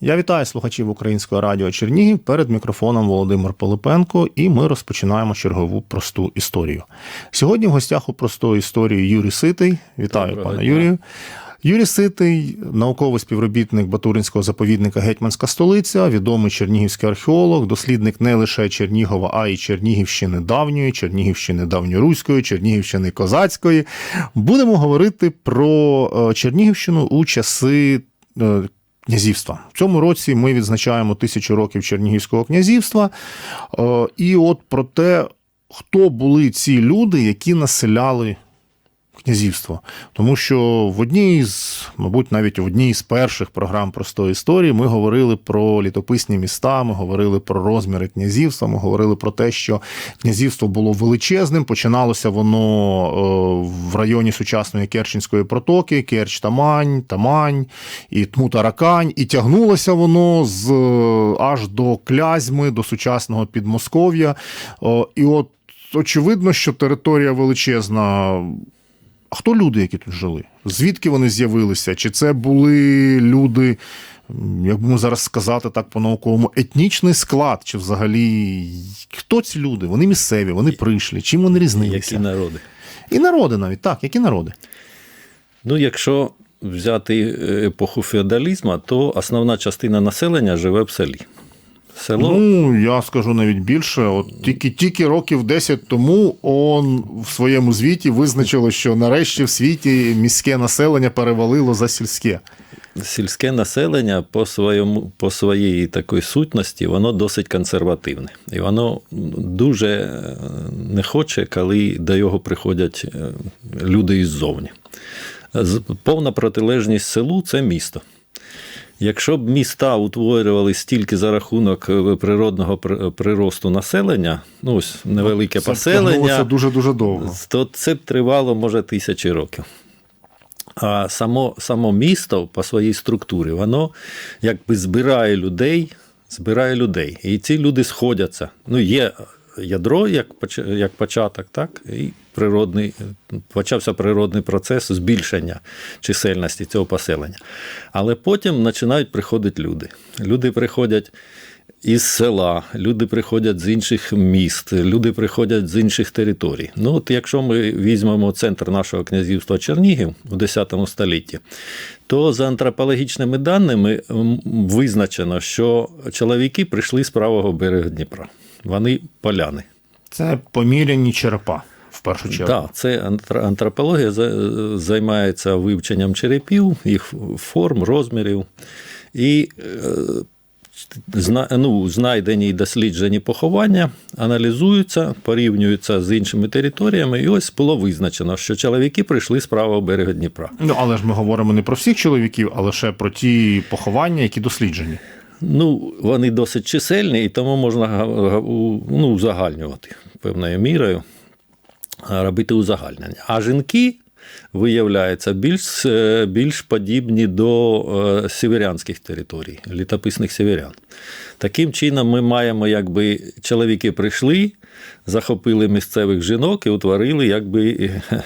Я вітаю слухачів Українського радіо Чернігів перед мікрофоном Володимир Пилипенко, і ми розпочинаємо чергову просту історію. Сьогодні в гостях у простої історії Юрій Ситий. Вітаю, Доброго пане дня. Юрію. Юрій Ситий, науковий співробітник Батуринського заповідника Гетьманська столиця, відомий чернігівський археолог, дослідник не лише Чернігова, а й Чернігівщини давньої, Чернігівщини давньоруської, Чернігівщини козацької. Будемо говорити про е, Чернігівщину у часи е, князівства. В цьому році ми відзначаємо тисячу років Чернігівського князівства. Е, І от про те, хто були ці люди, які населяли князівство. Тому що в одній з, мабуть, навіть в одній з перших програм простої історії ми говорили про літописні міста, ми говорили про розміри князівства, ми говорили про те, що князівство було величезним. Починалося воно е, в районі сучасної Керченської протоки, Керч Тамань, Тамань і Тмутаракань, і тягнулося воно з е, аж до Клязьми, до сучасного Підмосков'я. І от очевидно, що територія величезна. А хто люди, які тут жили? Звідки вони з'явилися? Чи це були люди, як би ми зараз сказати так по-науковому, етнічний склад? Чи взагалі хто ці люди? Вони місцеві, вони прийшли, чим вони різнилися? Які народи? І народи навіть, так, які народи? Ну, якщо взяти е, епоху феодалізму, то основна частина населення живе в селі. Село Ну, я скажу навіть більше. От тільки, тільки років 10 тому ООН в своєму звіті визначило, що нарешті в світі міське населення перевалило за сільське. сільське населення по, своєму, по своїй такої сутності, воно досить консервативне. І воно дуже е, не хоче, коли до його приходять е, люди іззовні. Повна протилежність селу це місто. Якщо б міста утворювалися тільки за рахунок е, природного приросту населення, ну ось невелике Це поселення, дуже-дуже довго. то це б тривало, може, тисячі років. А само, само місто по своїй структурі, воно якби збирає людей, збирає людей. І ці люди сходяться. Ну, є ядро як, як початок, так, і природний, почався природний процес збільшення чисельності цього поселення. Але потім починають приходити люди. Люди приходять із села, люди приходять з інших міст, люди приходять з інших територій. Ну, от якщо ми візьмемо центр нашого князівства Чернігів у X столітті, то за антропологічними даними визначено, що чоловіки прийшли з правого берега Дніпра. Вони поляни. Це поміряні черепа, в першу чергу. Так, це антро- антропологія займається вивченням черепів, їх форм, розмірів. І е, ну, знайдені і досліджені поховання аналізуються, порівнюються з іншими територіями. І ось було визначено, що чоловіки прийшли з правого берега Дніпра. Ну, але ж ми говоримо не про всіх чоловіків, а лише про ті поховання, які досліджені. Ну, вони досить чисельні, і тому можна ну, узагальнювати певною мірою, робити узагальнення. А жінки, виявляється, більш, е, більш подібні до е, сіверянських територій, літописних сіверян. Таким чином, ми маємо, якби чоловіки прийшли, захопили місцевих жінок і утворили якби е,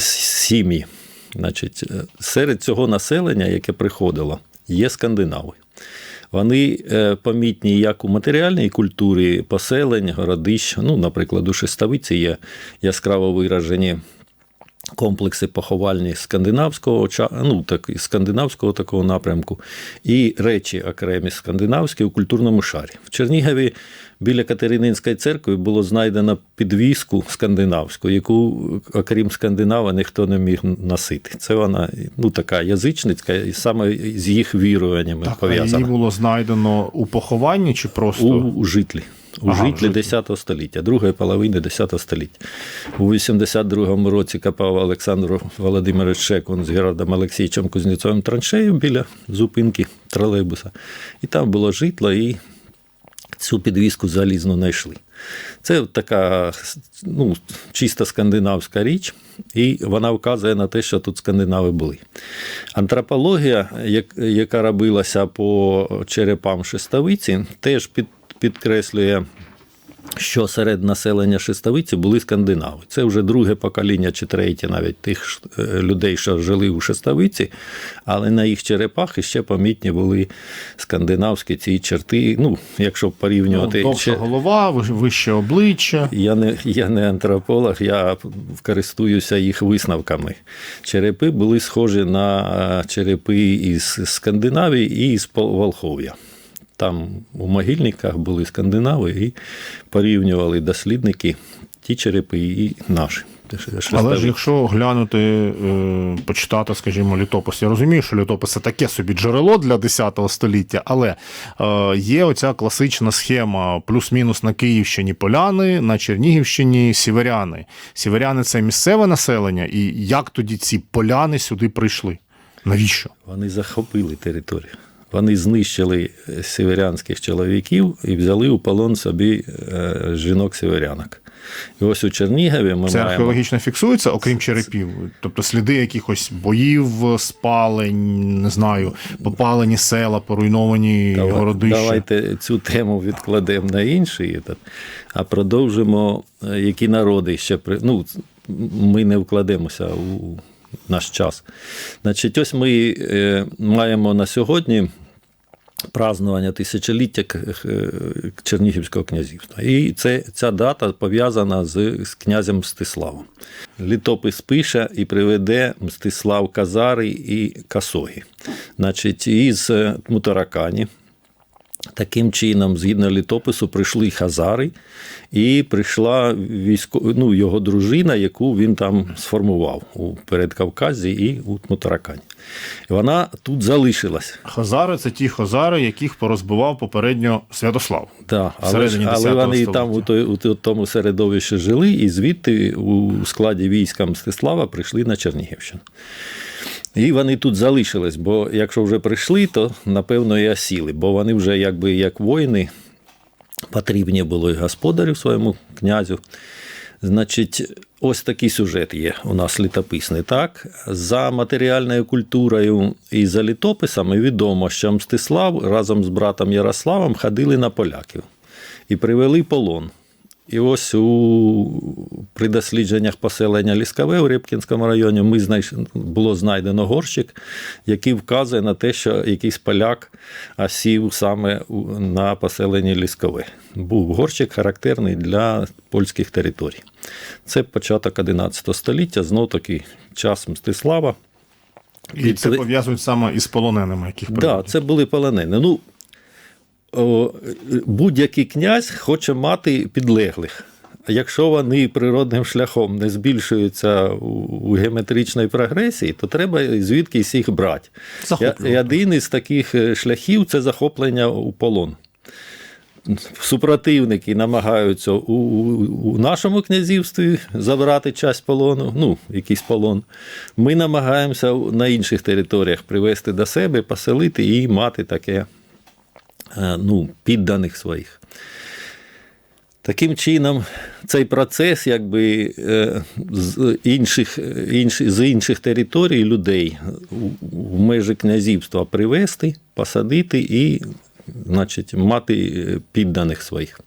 сім'ї. Значить, серед цього населення, яке приходило, є скандинави. Вони е, помітні як у матеріальній культурі поселень, городищ. Ну, наприклад, у Шестовиці є яскраво виражені комплекси поховальні скандинавського ну, так, скандинавського такого напрямку, і речі окремі скандинавські у культурному шарі. В Чернігові біля Катерининської церкви було знайдено підвіску скандинавську, яку, окрім скандинава, ніхто не міг носити. Це вона ну, така язичницька, і саме з їх віруваннями Так, а її було знайдено у похованні чи просто. У, у житлі. У Ага, житлі житлі. 10 століття, другої половини 10 століття. У 82-му році копав Олександр Володимирович Шекун з Геродом Олексійовичем Кузнєцовим траншею біля зупинки тролейбуса. І там було житло, і цю підвіску залізну знайшли. Це така ну, чисто скандинавська річ, і вона вказує на те, що тут скандинави були. Антропологія, яка робилася по черепам шестовиці, теж під, підкреслює що серед населення Шестовиці були скандинави. Це вже друге покоління чи третє навіть тих е, людей, що жили у Шестовиці, але на їх черепах іще помітні були скандинавські ці черти. Ну, якщо порівнювати. Довша ще- голова, вище обличчя. я не, я не антрополог, я користуюся їх висновками. Черепи були схожі на е, черепи із Скандинавії і з Волхов'я. Там у могильниках були скандинави і порівнювали дослідники ті черепи і наші. Але ж якщо глянути, е, почитати, скажімо, літопис, я розумію, що літопис це таке собі джерело для 10 століття, але е, є оця класична схема плюс-мінус на Київщині поляни, на Чернігівщині сіверяни. Сіверяни це місцеве населення, і як тоді ці поляни сюди прийшли? Навіщо? Вони захопили територію. Вони знищили е, сіверянських чоловіків і взяли у полон собі е, жінок-сіверянок. І ось у Чернігові ми Це маємо. археологічно фіксується, окрім черепів. Тобто сліди якихось боїв, спалень, не знаю, попалені села, поруйновані Давай- городища. Давайте цю тему відкладемо на інший, а продовжимо, е, які народи ще при. Ну, ми не вкладемося у наш час. Значить, ось ми е, маємо на сьогодні. Празнування тисячоліття е, Чернігівського князівства. І це, ця дата пов'язана з, з князем Мстиславом. Літопис пише і приведе Мстислав Казари і Касогі. Значить, із е, Мутаракані. Таким чином, згідно літопису, прийшли хазари, і прийшла військо... ну, його дружина, яку він там сформував у Передкавказі і у Мутаракані. Вона тут залишилась. Хазари це ті хазари, яких порозбивав попередньо Святослав. Да, але, ж- але вони століття. там у, той, у тому середовищі жили, і звідти у складі війська Мстислава прийшли на Чернігівщину. І вони тут залишились, бо якщо вже прийшли, то напевно і осіли, бо вони вже якби як воїни потрібні було і господарю своєму князю. Значить, ось такий сюжет є у нас літописний. Так, за матеріальною культурою і за літописами відомо, що Мстислав разом з братом Ярославом ходили на поляків і привели полон. І ось у при дослідженнях поселення Ліскове у Рибкінському районі ми знайш... було знайдено горщик, який вказує на те, що якийсь поляк осів саме на поселенні Ліскове. Був горщик характерний для польських територій. Це початок 11 століття, знов таки час Мстислава. І це Підтли- пов'язують саме із полоненими, яких Так, да, це були полонені. Ну, будь-який князь хоче мати підлеглих. А Якщо вони природним шляхом не збільшуються у, геометричній прогресії, то треба звідкись їх брати. І один із таких е, шляхів це захоплення у полон. Супротивники намагаються у, у, у нашому князівстві забрати часть полону, ну, якийсь полон. Ми намагаємося на інших територіях привести до себе, поселити і мати таке ну, підданих своїх. Таким чином, цей процес, якби е, з інших, інших, з інших територій людей в межі князівства привести, посадити і значить, мати е, підданих своїх.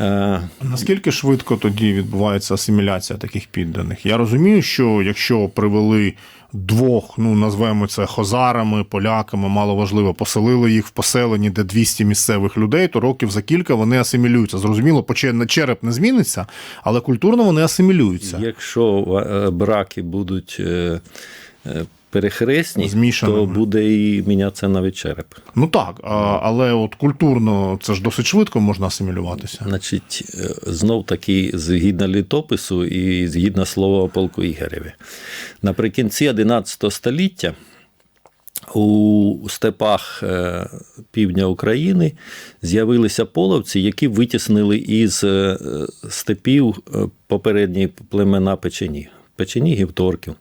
Е, Наскільки швидко тоді відбувається асиміляція таких підданих? Я розумію, що якщо привели двох, ну назвемо це хозарами, поляками, мало важливо, поселили їх в поселенні, де 200 місцевих людей, то років за кілька вони асимілюються. Зрозуміло, череп не зміниться, але культурно вони асимілюються. Якщо е, браки будуть е, е, перехресні, Змішаними. то буде і мінятися навіть череп. Ну так, але от культурно це ж досить швидко можна асимілюватися. Значить, е, знов таки згідно літопису і згідно слова полку Ігореві. Наприкінці 11 століття у степах е, півдня України з'явилися половці, які витіснили із е, степів попередні племена печенігів, печенігів, торків.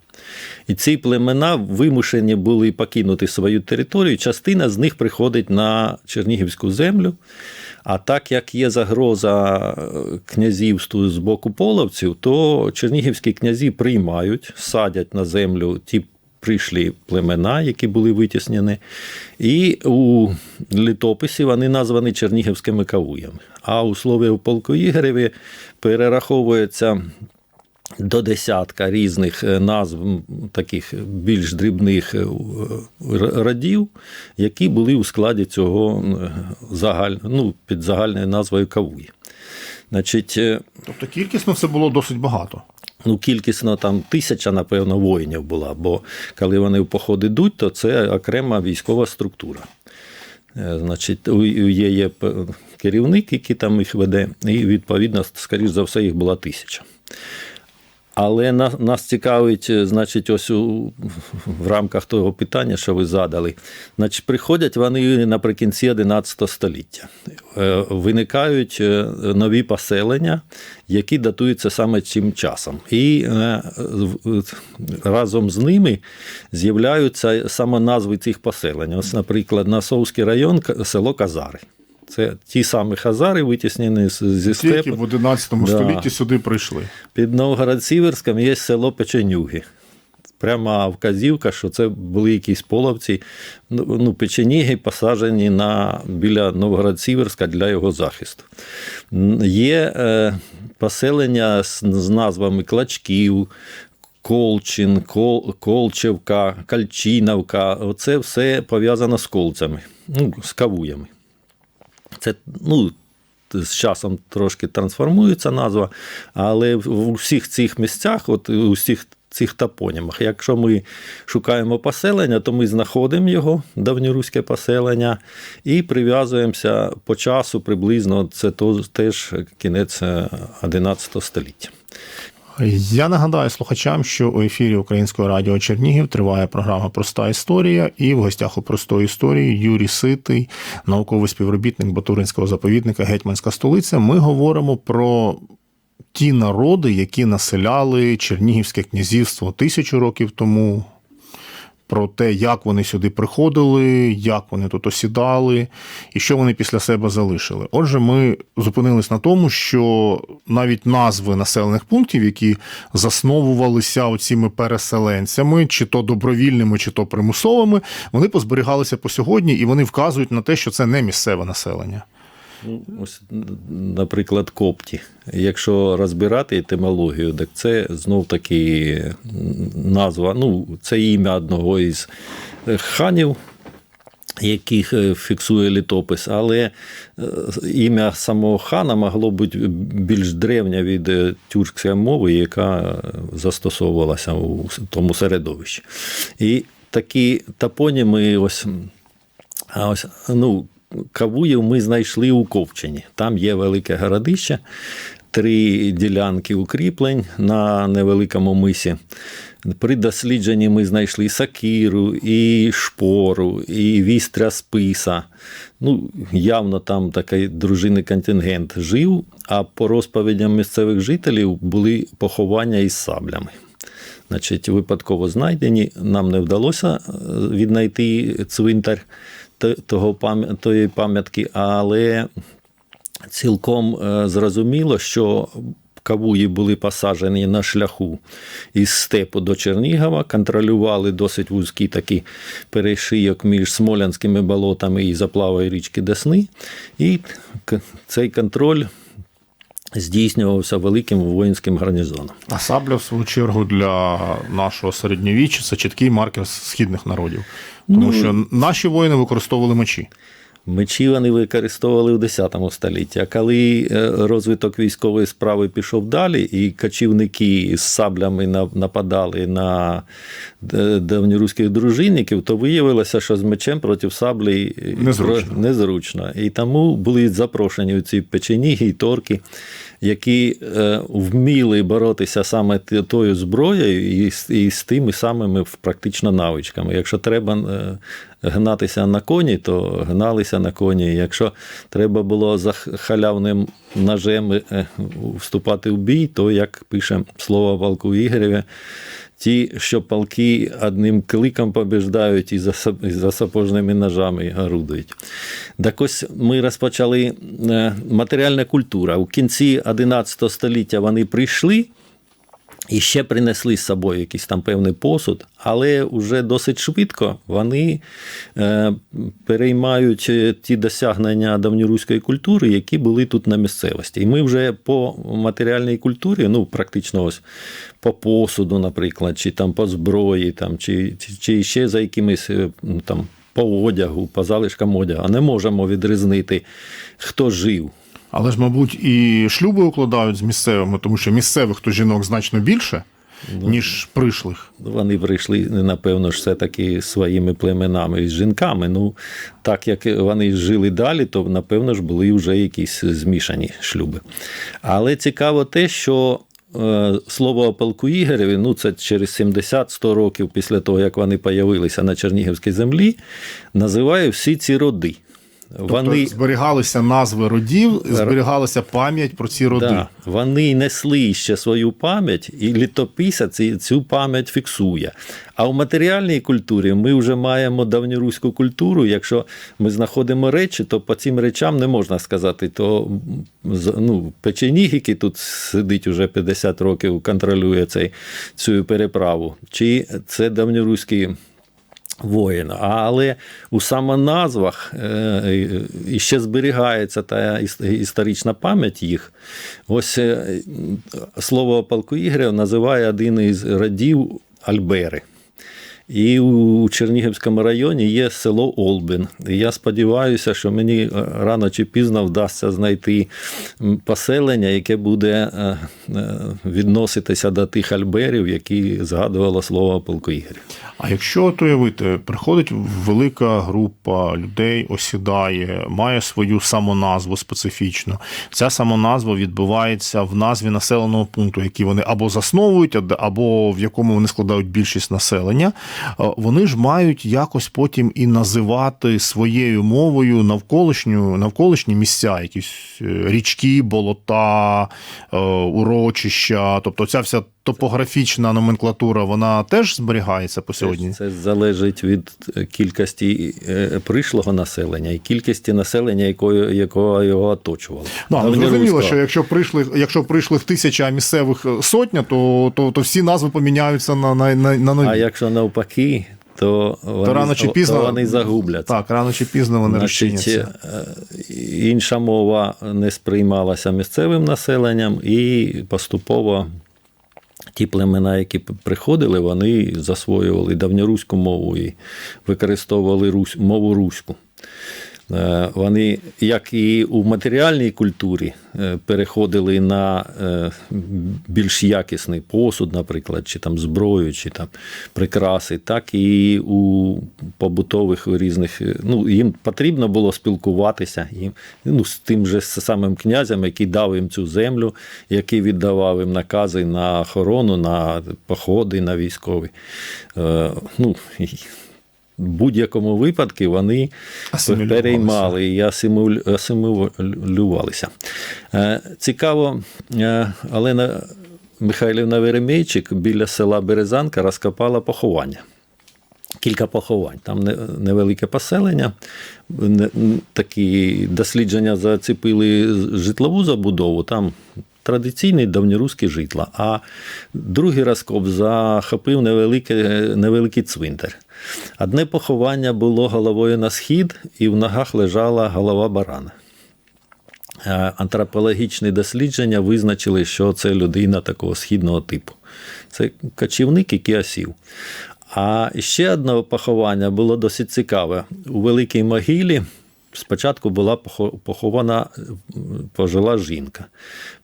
І ці племена вимушені були покинути свою територію. Частина з них приходить на Чернігівську землю. А так як є загроза е, князівству з боку половців, то чернігівські князі приймають, садять на землю ті прийшлі племена, які були витіснені, і у літописі вони названі чернігівськими кавуями. А у слові у полку Ігореві перераховується до десятка різних е, назв таких більш дрібних е, р- родів, які були у складі цього е, загаль... ну, під загальною назвою Кавуї. Значить, е, Тобто кількісно це було досить багато. ну, кількісно там тисяча, напевно, воїнів була, бо коли вони в поход ідуть, то це окрема військова структура. Е, Значить, є, є керівник, який там їх веде, і відповідно, скоріш за все, їх була тисяча. Але нас, нас цікавить, е, значить, ось у, в рамках того питання, що ви задали. Значить, приходять вони наприкінці 11 століття. Е, Виникають е, нові поселення, які датуються саме цим часом. І разом з ними з'являються саме назви цих поселень. Ось, наприклад, Насовський район, село Казари. Це ті самі хазари, витіснені зі Тільки степу. в 11 Да. столітті сюди прийшли. Під Новгород-Сіверськом є село Печенюги. Пряма вказівка, що це були якісь половці, ну, ну, печеніги посаджені на, біля Новгород-Сіверська для його захисту. Є е, поселення з, з назвами Клачків, Колчин, Кол, Колчевка, Кальчиновка. Оце все пов'язано з колцями, ну, з кавуями. Це ну, з часом трошки трансформується назва, але в у всіх цих місцях, от у всіх цих топонімах, якщо ми шукаємо поселення, то ми знаходимо його, давньоруське поселення, і прив'язуємося по часу приблизно, це теж кінець е, 11 століття. Я нагадаю слухачам, що у ефірі Українського радіо Чернігів триває програма Проста історія, і в гостях у простої історії Юрій Ситий, науковий співробітник Батуринського заповідника Гетьманська столиця. Ми говоримо про ті народи, які населяли Чернігівське князівство тисячу років тому. Про те, як вони сюди приходили, як вони тут осідали, і що вони після себе залишили. Отже, ми зупинились на тому, що навіть назви населених пунктів, які засновувалися оціми переселенцями, чи то добровільними, чи то примусовими, вони позберігалися по сьогодні, і вони вказують на те, що це не місцеве населення. Ну, ось, наприклад, копті. Якщо розбирати етимологію, так це знов таки назва, ну, це ім'я одного із ханів, яких е, фіксує літопис, але е, ім'я самого хана могло бути більш древнє від е, тюркської мови, яка застосовувалася у тому середовищі. І такі топоніми, ось ось ну, Кавуїв ми знайшли у Ковчині. Там є велике городище, три ділянки укріплень на невеликому мисі. При дослідженні ми знайшли сакіру, і шпору, і вістря списа. Ну, явно там такий дружинний контингент жив, а по розповідям місцевих жителів були поховання із саблями. Значить, випадково знайдені. Нам не вдалося е, віднайти цвинтар того тої пам'ятки, але цілком е, зрозуміло, що кавуї були посаджені на шляху із степу до Чернігова, контролювали досить вузький такий перешийок між Смолянськими болотами і заплавою річки Десни. І цей контроль здійснювався великим воїнським гарнізоном. А сабля, в свою чергу, для нашого середньовіччя це чіткий маркер східних народів. Тому що наші воїни використовували мечі. Мечі вони використовували в 10 столітті. А коли е, розвиток військової справи пішов далі, і кочівники з саблями нападали на е, давньоруських дружинників, то виявилося, що з мечем проти саблі е, Незручно. незручно. І тому були запрошені ці печеніги і торки, які е, вміли боротися саме тою зброєю і, з- тими самими практично навичками. Якщо треба е, гнатися на коні, то гналися на коні. Якщо треба було за халявним ножем е, вступати в бій, то як пише слово Валку Ігореве, ті, що палки одним кликом побіждають і за, сапожними ножами орудують. Так ось ми розпочали е, матеріальна культура. У кінці 11 століття вони прийшли. І ще принесли з собою якийсь там певний посуд, але вже досить швидко вони е, переймають е, ті досягнення давньоруської культури, які були тут на місцевості. І ми вже по матеріальній культурі, ну практично ось по посуду, наприклад, чи там по зброї, там, чи, чи, ще за якимись е, ну, там, по одягу, по залишкам одягу, не можемо відрізнити, хто жив. Але ж, мабуть, і шлюби укладають з місцевими, тому що місцевих то жінок значно більше, ніж пришлих. Вони прийшли, напевно, ж все-таки своїми племенами і з жінками. Ну, так як вони жили далі, то, напевно ж, були вже якісь змішані шлюби. Але цікаво те, що е, слово о полку Ігореві, ну це через 70-100 років після того, як вони появилися на Чернігівській землі, називає всі ці роди. Тобто зберігалися назви родів, зберігалася пам'ять про ці роди. Да, вони несли ще свою пам'ять, і літописець цю пам'ять фіксує. А в матеріальній культурі ми вже маємо давньоруську культуру. Якщо ми знаходимо речі, то по цим речам не можна сказати, то ну, Печеніг, який тут сидить уже 50 років, контролює цей, цю переправу, чи це давньоруський воїн. Але у самоназвах е, ще зберігається та історична пам'ять їх. Ось е, слово полку Ігорів називає один із родів Альбери. І у Чернігівському районі є село Олбин. І я сподіваюся, що мені е, рано чи пізно вдасться знайти поселення, яке буде е, е, відноситися до тих альберів, які згадувало слово полку Ігорів. А якщо от уявити, приходить велика група людей, осідає, має свою самоназву специфічну. Ця самоназва відбувається в назві населеного пункту, який вони або засновують, або в якому вони складають більшість населення. Е, Вони ж мають якось потім і називати своєю мовою навколишню, навколишні місця, якісь е, річки, болота, е, урочища. Тобто ця вся топографічна номенклатура, вона теж зберігається по сьогодні. Це залежить від е, кількості е, прийшлого населення і кількості населення, якої, якого його оточувало. Ну, але зрозуміло, що якщо прийшли, якщо прийшли тисяча а місцевих е, сотня, то, то, то всі назви поміняються на, на, на, на нові. А якщо навпаки, то вони, рано чи пізно- то вони загубляться. Так, рано чи пізно вони Значить, розчиняться. інша мова не сприймалася місцевим населенням, і поступово ті племена, які приходили, вони засвоювали давньоруську мову і використовували русь, мову руську. Е, Вони, як і у матеріальній культурі, е, переходили на е, більш якісний посуд, наприклад, чи там зброю, чи там прикраси, так і у побутових різних. Ну, їм потрібно було спілкуватися їм, ну, з тим же самим князем, який дав їм цю землю, який віддавав їм накази на охорону, на походи, на військові. Ну, в будь-якому випадку вони переймали і асимулю- асимілювалися. Е, Цікаво, е, Олена Михайлівна Веремейчик біля села Березанка розкопала поховання. Кілька поховань. Там невелике поселення. Такі дослідження зацепили житлову забудову. Там традиційні давньоруські житла. А другий розкоп захопив невеликий, невеликий цвинтар. Одне поховання було головою на схід, і в ногах лежала голова барана. Е, Антропологічні дослідження визначили, що це людина такого східного типу. Це кочівник, який осів. А ще одне поховання було досить цікаве. У великій могилі спочатку була похована пожила жінка.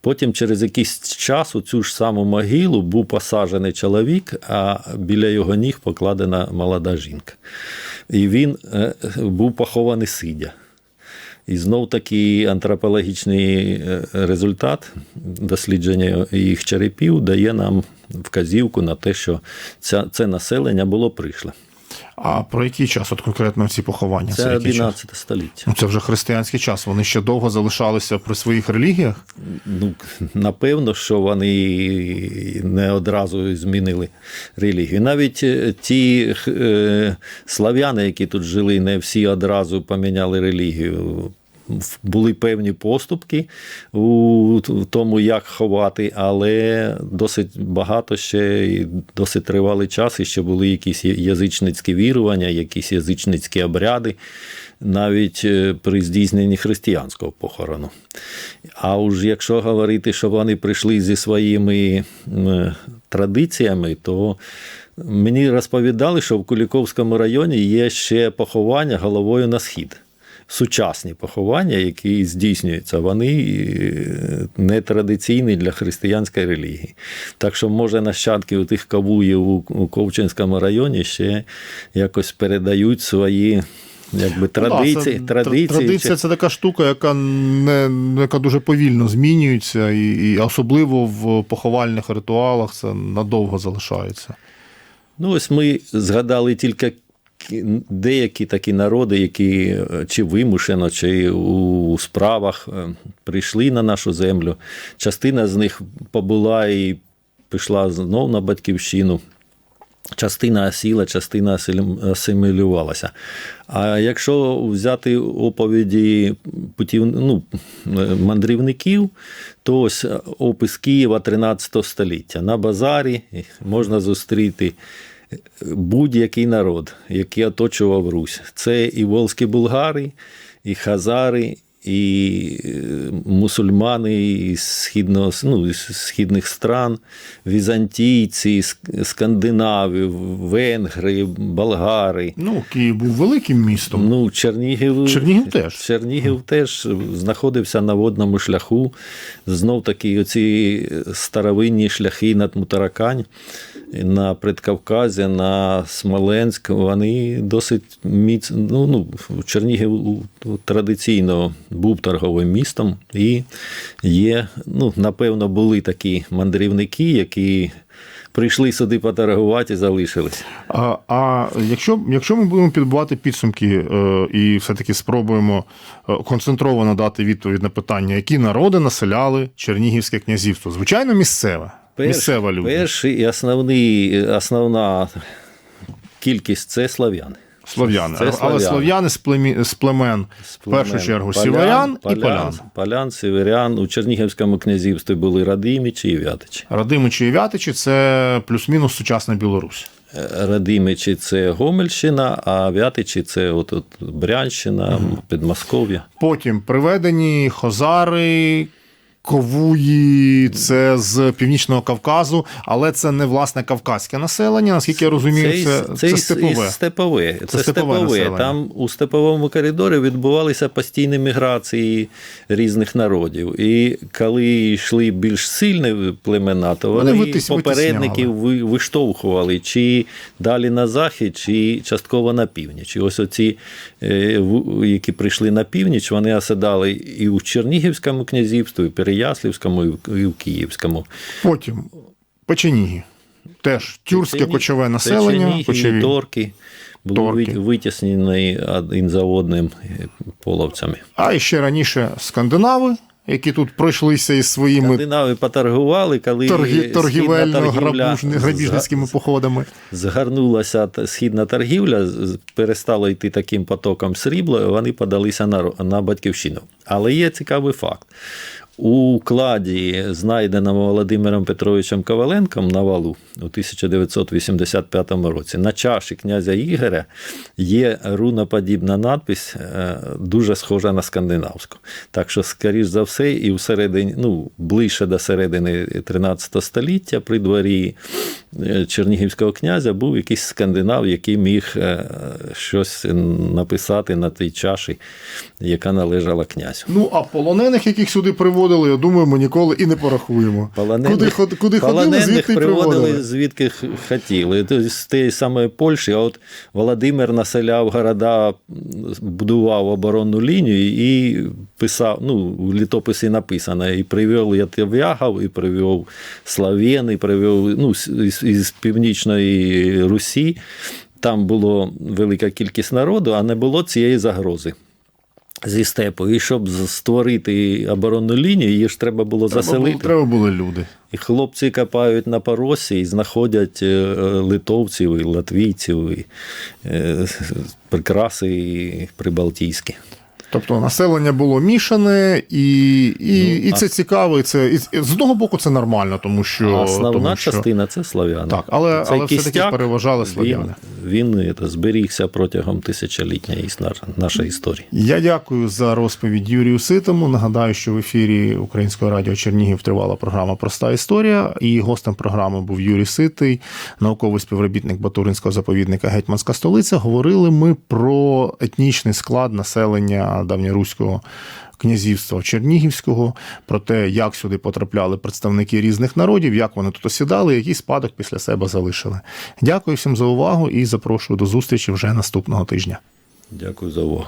Потім, через якийсь час, у цю ж саму могилу був посаджений чоловік, а біля його ніг покладена молода жінка. І він е, був похований сидя. І знов таки антропологічний е, результат дослідження їх черепів дає нам вказівку на те, що це населення було прийшле. А про який час от конкретно ці поховання? Це який час? 11 століття. Ну, це вже християнський час. Вони ще довго залишалися при своїх релігіях. Ну, напевно, що вони не одразу змінили релігію. Навіть е, ті е, слав'яни, які тут жили, не всі одразу поміняли релігію. Були певні поступки у тому, як ховати, але досить багато ще і досить тривалий час, і ще були якісь язичницькі вірування, якісь язичницькі обряди, навіть е, при здійсненні християнського похорону. А уж якщо говорити, що вони прийшли зі своїми традиціями, то мені розповідали, що в Куліковському районі є ще поховання головою на схід. Сучасні поховання, які здійснюються, вони е, не традиційні для християнської релігії. Так що, може, нащадки у тих кавуїв у Ковчинському районі ще якось передають свої якби, традиції. Ну, Да, це- традиції тр- Традиція це така штука, яка не яка дуже повільно змінюється, і, і особливо в поховальних ритуалах це надовго залишається. Ну, ось ми згадали тільки деякі такі народи, які е, чи вимушено, чи у справах е, прийшли на нашу землю. Частина з них побула і пішла знов на батьківщину. Частина осіла, частина асимілювалася. А якщо взяти оповіді путів, ну, мандрівників, то ось опис Києва 13 століття. На базарі можна зустріти будь-який народ, який оточував Русь. Це і волзькі булгари, і хазари, і е, мусульмани із східного, ну, із східних стран, візантійці, ск- скандинави, венгри, болгари. Ну, Київ був великим містом. Ну, Чернігів, Чернігів теж. Чернігів теж знаходився на водному шляху. Знов таки оці старовинні шляхи над Мутаракань, на Предкавказі, на Смоленськ, вони досить міцно. Ну, ну, Чернігів традиційно був торговим містом, і є, ну, напевно, були такі мандрівники, які прийшли сюди поторгувати і залишились. А, а якщо, якщо ми будемо підбивати підсумки е, і все-таки спробуємо е, концентровано дати відповідь на питання, які народи населяли Чернігівське князівство? Звичайно, місцеве. Місцева люди. Перший і основний, основна кількість це слав'яни. Слов'яни. Це Але слов'яни з, племі, з племен, в першу чергу, сіверян і полян. Полян, сіверян. У Чернігівському князівстві були Радимичі і Вятичі. Радимичі і Вятичі це плюс-мінус сучасна Білорусь. Е, Радимичі це Гомельщина, а Вятичі це от, от Брянщина, Підмосков'я. Потім приведені хозари, ковуї, це з Північного Кавказу, але це не власне кавказьке населення. Наскільки я розумію, це, це, із- степове. степове. Це, степове степове. населення. Там у степовому коридорі відбувалися постійні міграції різних народів. І коли йшли більш сильні племена, то Вони вони, витис- попередників ви- виштовхували чи далі на захід, чи частково на північ. І ось оці, які прийшли на північ, вони осідали і у Чернігівському князівстві, і в Переяслівському, і в- Київському. Потім печеніги. Теж тюркське Печені- кочове населення. Печеніги, Кочові. торки були витіснені один за одним е, половцями. А ще раніше скандинави, які тут пройшлися із своїми Скандинави поторгували, коли торгі, торгівельно-грабіжницькими походами. згарнулася східна торгівля, перестало йти таким потоком срібла, вони подалися на, на батьківщину. Але є цікавий факт. У кладі, знайденому Володимиром Петровичем Коваленком на валу у 1985 році, на чаші князя Ігоря є руноподібна надпись, е, дуже схожа на скандинавську. Так що, скоріш за все, і всередині, ну, ближче до середини 13 століття при дворі е, Чернігівського князя був якийсь скандинав, який міг е, щось написати на тій чаші, яка належала князю. Ну, а полонених, яких сюди приводили, я думаю, ми ніколи і не порахуємо. Полонених, куди куди ходили, звідти приводили, приводили. звідки хотіли. З тієї самої Польщі, а от Володимир населяв города, будував оборонну лінію і писав, ну, в літописі написано, і привів Ятив'ягов, і привів Слав'ян, і привів ну, із, із Північної Русі. Там було велика кількість народу, а не було цієї загрози. Зі степу. І щоб створити оборонну лінію, її ж треба було Треба заселити. було- Треба були люди. І хлопці копають на поросі і знаходять е, е, литовців, і латвійців, і е, прикраси і прибалтійські. Тобто населення було мішане, і, і, Ну, і це цікаво, і це і, і з одного боку це нормально, тому що А основна тому, що, частина це слав'яни. Так, але- Цей але все-таки переважали слав'яни. Він, він зберігся протягом тисячолітньої іс- нашої історії. Я дякую за розповідь Юрію Ситому. Нагадаю, що в ефірі Українського радіо Чернігів тривала програма Проста історія. І гостем програми був Юрій Ситий, науковий співробітник Батуринського заповідника Гетьманська столиця. Говорили ми про етнічний склад населення давньоруського. Князівства Чернігівського про те, як сюди потрапляли представники різних народів, як вони тут осідали, який спадок після себе залишили. Дякую всім за увагу і запрошую до зустрічі вже наступного тижня. Дякую за увагу.